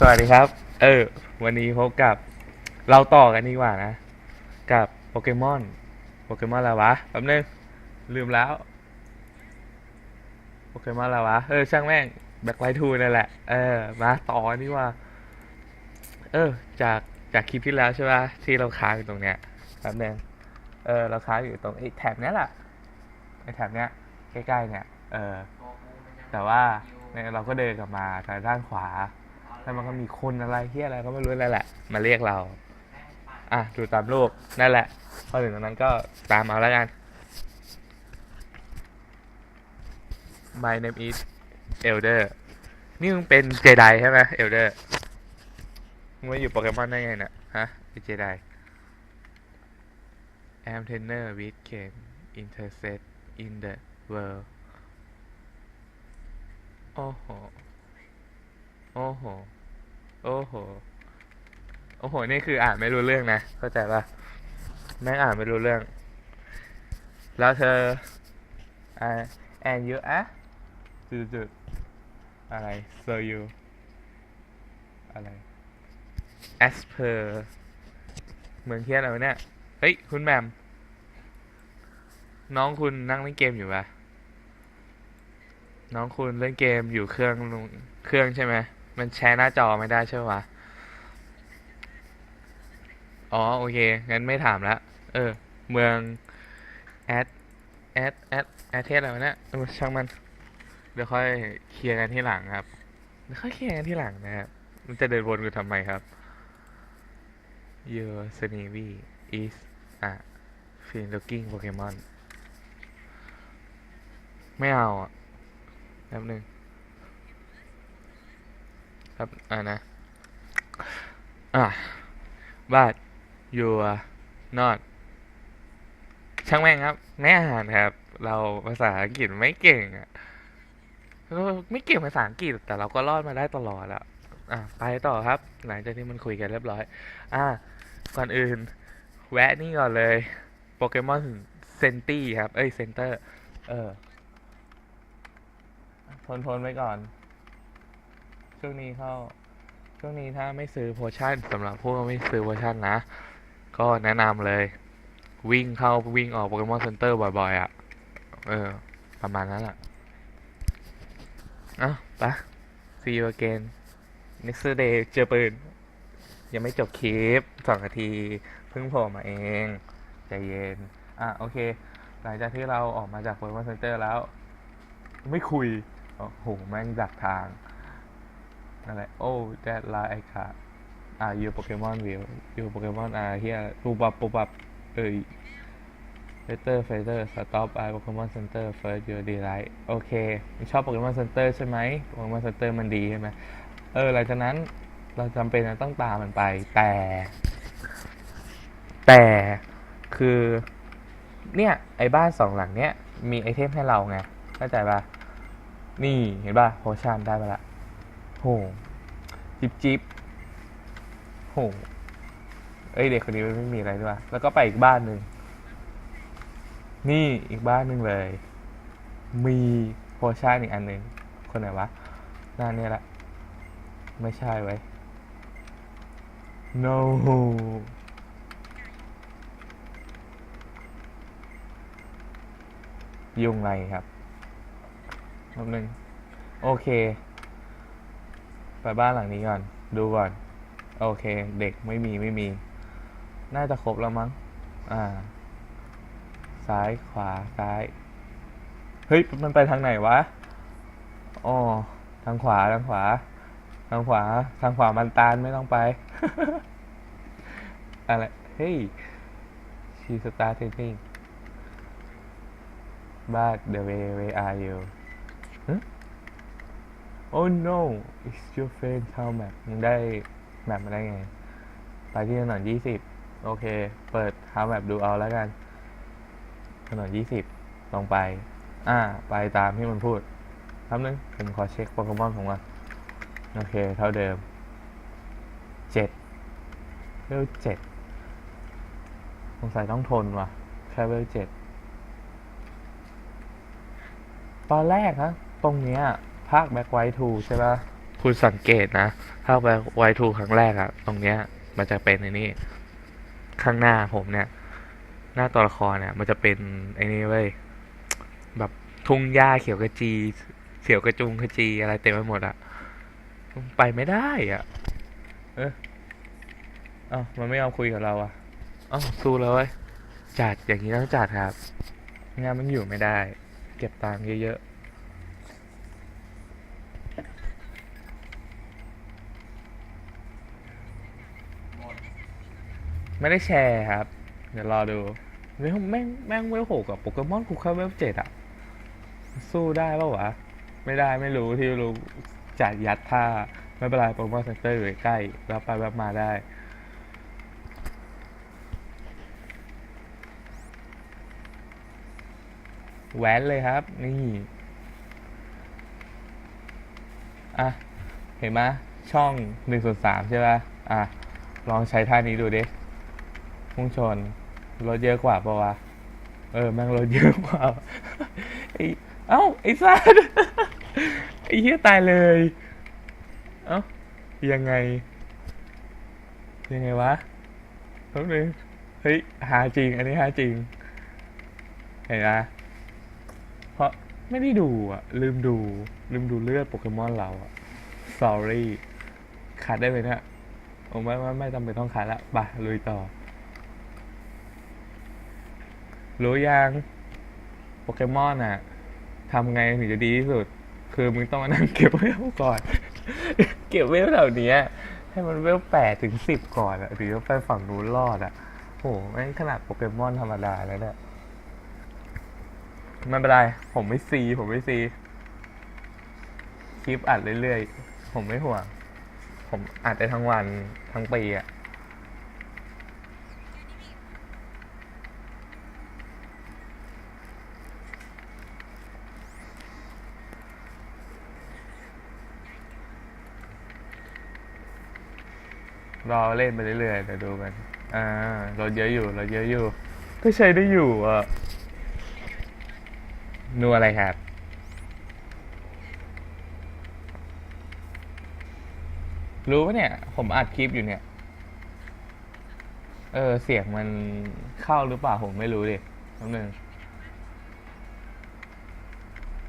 สวัสดีครับ เออ วันนี้พบกับเราต่อกันดีกว่านะ กับโปเกมอน โปเกมอนอะไรวะ แป๊บนึง ลืมแล้ว โปเกมอนอะไรวะ เออ ช่างแม่ง แบ็คไลท์ทูนั่นแหละ เออ มาต่อกันดีกว่า เออ จาก จากคลิปที่แล้วใช่ป่ะ ที่เราค้างอยู่ตรงเนี้ย แป๊บนึง เออ เราค้างอยู่ตรงไอ้แถบเนี้ยแหละ ไอ้แถบเนี้ย ใกล้ๆ เนี่ย เออ แต่ว่าเนี่ยเราก็เดินกลับมาทางด้านขวา แล้วมันก็มีคนอะไรที่อะไรก็ไม่รู้นั่นแหละ มาเรียกเรา อะดูตามรูปนั่นแหละ พอถึงตรงนั้นก็ตามเอาแล้วกัน My name is Elder นี่มึงเป็นเจไดใช่ไหม Elder มึงมาอยู่โปเกมอนได้ไงเนี่ยฮะเป็นเจได am trainer with can intercept in the world โอ้โห โอ้โห โอ้โห โอ้โห นี่คืออ่านไม่รู้เรื่องนะ เข้าใจปะแม่งอ่านไม่รู้เรื่อง แล้วเธออ่า and you อะจุดจุดๆอะไร so you อะไร as per เมืองเทียนอะไรเนี่ย เฮ้ย คุณแมม น้องคุณนั่งเล่นเกมอยู่ปะน้องคุณเล่นเกมอยู่เครื่องลุงเครื่องใช่ไหม มันแชร์หน้าจอไม่ได้ใช่ปะอ๋อ โอเค งั้นไม่ถามละ เออ เมือง แอด แอด แอด แอดเทสอะไรวะเนี่ยช่างมัน เดี๋ยวค่อยเคลียร์กันที่หลังครับ เดี๋ยวค่อยเคลียร์กันที่หลังนะครับ มันจะเดินวนกันทำไมครับ Your Snivy is a fin looking Pokemon ไม่เอาอะแป๊บนึง ครับอ่านะอะ but you are not ช่างแม่งครับแน่อ่านครับ เราภาษาอังกฤษไม่เก่งอะเราไม่เก่งภาษาอังกฤษ แต่เราก็รอดมาได้ตลอดอะอะไปต่อครับ หลังจากที่มันคุยกันเรียบร้อย อะก่อนอื่น แวะนี่ก่อนเลยโปเกมอนเซนตี้ครับ เอ้ยเซนเตอร์ เออ ทนทนไว้ก่อน ช่วงนี้เข้าช่วงนี้ถ้าไม่ซื้อโพชั่นสำหรับพวกไม่ซื้อโพชั่นนะ ก็แนะนำเลย วิ่งเข้าวิ่งออกโปเกมอนเซ็นเตอร์บ่อยๆอะ เออ ประมาณนั้นแหละเอ้าไปะ see you again next day เจอปืน ยังไม่จบคลิปสองนาที เพิ่งโผล่มาเอง ใจเย็น อะ โอเค หลังจากที่เราออกมาจากโปเกมอนเซ็นเตอร์แล้ว ไม่คุย โอ้โห แม่งดักทาง นั่นแหละ โอ้ that lie I got อ่า your Pokemon will your Pokemon are here ปุ๊บปับปุบปับเอ้ย Better Fighter Stop by Pokemon Center First Your Delight โอเคชอบ Pokemon Center ใช่ไหม Pokemon Center มันดีใช่ไหมเออหลังจากนั้นเราจำเป็นจะต้องตามมันไป แต่ แต่คือ เนี่ย ไอ้บ้านสองหลังเนี้ยมีไอเทมให้เราไงเข้าใจปะนี่เห็นปะโพชั่นได้ไปละ โหจิบจิบโหเอ้ยเด็กคนนี้มันไม่มีอะไรด้วยแล้วก็ไปอีกบ้านหนึ่ง นี่อีกบ้านหนึ่งเลย มีโพชั่นอีกอันหนึ่งคนไหนวะหน้าเนี่ยแหละ ไม่ใช่ไว้ no ยุ่งไรครับแป๊บนึงโอเค ไปบ้านหลังนี้ก่อน ดูก่อน โอเค เด็กไม่มีไม่มี น่าจะครบแล้วมั้ง อ่า ซ้ายขวาซ้าย เฮ้ย มันไปทางไหนวะ อ๋อ ทางขวา ทางขวา ทางขวา ทางขวามันตานไม่ต้องไป อะไร เฮ้ย she starting but the way where are you Oh no it's your friend เข้าแมปมึงได้แมปมาได้ไง ไปที่ถนนยี่สิบโอเค เปิดหาแมปดูเอาแล้วกัน ถนนยี่สิบลงไป อ่า ไปตามที่มันพูดคำนึงผมขอเช็คโปเกมอนของมันโอเค เท่าเดิมเจ็ดเวลเจ็ดสงสัยต้องทนว่ะ แค่เวลเจ็ดตอนแรกฮะตรงเนี้ย ภาคแบ็กไวท์ทูใช่ปะคุณสังเกตนะถ้าไปไวทูครั้งแรกอะตรงเนี้ย มันจะเป็นไอ้นี่ ข้างหน้าผมเนี่ย หน้าตัวละครเนี่ย มันจะเป็นไอ้นี่เว้ยแบบทุ่งหญ้าเขียวกระจีเขียวกระจุงกระจีอะไรเต็มไปหมดอะไปไม่ได้อะเออเอ้ามันไม่ยอมคุยกับเราอะเอ้าสู้แล้วเว้ยจัดอย่างนี้ต้องจัดครับ งานมันอยู่ไม่ได้ เก็บตังค์เยอะๆ ไม่ได้แชร์ครับ เดี๋ยวรอดูเวลแม่งแม่งเวลหกกับโปเกมอนกูแค่เวลเจ็ดอะสู้ได้ปะวะ ไม่ได้ไม่รู้ที่รู้จัดยัดท่า ไม่เป็นไรโปเกมอนเซ็นเตอร์อยู่ใกล้ๆแวบไปแวบมาได้แหวนเลยครับ นี่ อะ เห็นไหมช่องหนึ่งส่วนสามใช่ป่ะอะ ลองใช้ท่านี้ดูดิ พุ่งชนรถเยอะกว่าปะวะ เออ แม่งรถเยอะกว่าไอเอ้า ไอ้สัสไอ้เหี้ยตายเลย เอ้า ยังไง ยังไงวะแป๊บนึงเฮ้ย หาจริง อันนี้หาจริง เห็นไหมเพราะไม่ได้ดูอะ ลืมดู ลืมดูเลือดโปเกมอนเราอะ sorry ขาดได้ไหมเนี่ยโอ้ไม่ไม่ไม่จำเป็นต้องขาดละไปลุยต่อ รู้ยังโปเกมอนอะทำไงถึงจะดีที่สุด คือมึงต้องมานั่งเก็บเวลก่อน เก็บเวลเหล่านี้ให้มันเวลแปดถึงสิบก่อนอะถึงจะไปฝั่งนู้นรอดอะโหแม่งขนาดโปเกมอนธรรมดาแล้วเนี่ยไม่เป็นไร ผมไม่ซี ผมไม่ซี คลิปอัดเรื่อยๆ ผมไม่ห่วง ผมอัดได้ทั้งวันทั้งปีอะ รอเล่นไปเรื่อยๆเดี๋ยวดูกัน อ่ารถเยอะอยู่รถเยอะอยู่ ก็ใช้ได้อยู่อะนัวอะไรครับ รู้ปะเนี่ย ผมอัดคลิปอยู่เนี่ย เออ เสียงมันเข้าหรือเปล่าผมไม่รู้ดิน้ำหนึ่ง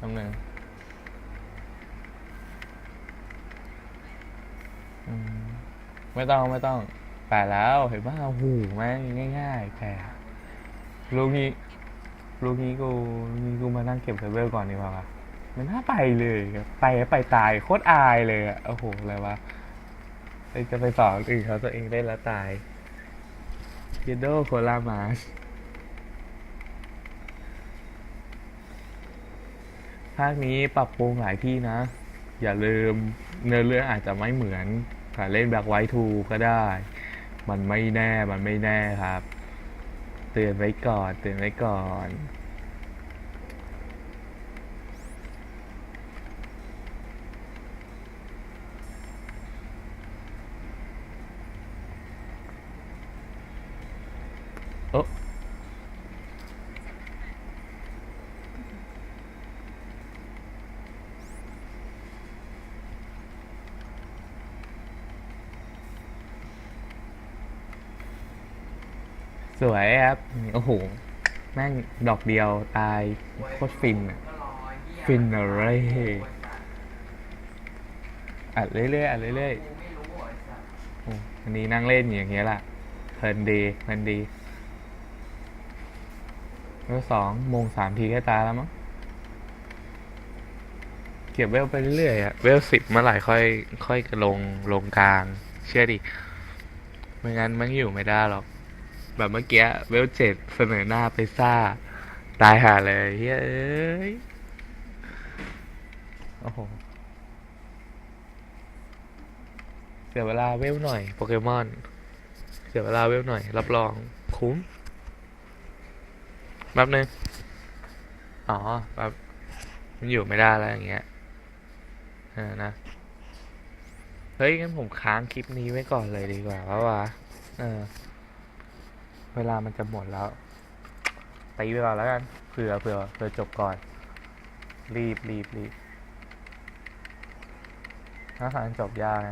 น้ำหนึ่ง ไม่ต้องไม่ต้องแปลแล้วเห็นป่ะหูแม่งง่าย ๆแปลรู้งี้ลูกนี้กูลูกนี้กูมานั่งเก็บเลเวลก่อนดีกว่าว่ะมันน่าไปเลยครับไปแล้วไปตายโคตรอายเลยอะโอ้โหอะไรวะจะไปสอนอื่นเขาตัวเองได้แล้วตายเยโดโคลามาสภาคนี้ปรับปรุงหลายที่นะ อย่าลืมเนื้อเรื่องอาจจะไม่เหมือน ถ้าเล่นแบ็คไวท์ทูก็ได้ มันไม่แน่ มันไม่แน่ครับ เตือนไว้ก่อน เตือนไว้ก่อน สวยครับ โอ้โห แม่งดอกเดียวตาย โคตรฟินอะฟินอะไร อัดเรื่อยๆ อัดเรื่อยๆอันนี้นั่งเล่นอย่างเงี้ยล่ะเพลินดีเพลินดีเวลสองโมงสามทีแค่ตายแล้วมั้งเก็บเวลไปเรื่อยๆอะเวลสิบเมื่อไหร่ค่อย ค่อยลงลงกลาง เชื่อดิ ไม่งั้นมันอยู่ไม่ได้หรอก แบบเมื่อกี้เวลเจ็ดเสนอหน้าไปซ่า ตายหาเลยเฮ้ยโอ้โห เสียเวลาเวลหน่อย โปเกมอน เสียเวลาเวลหน่อย รับรองคุ้มแป๊บนึง อ๋อแบบมันอยู่ไม่ได้แล้วอย่างเงี้ยเออนะ เฮ้ยงั้นผมค้างคลิปนี้ไว้ก่อนเลยดีกว่าว่าะวะเออ เวลามันจะหมดแล้วตีไปก่อนแล้วกันเผื่อเผื่อเผื่อจบก่อน รีบรีบรีบถ้าหารจบยากไง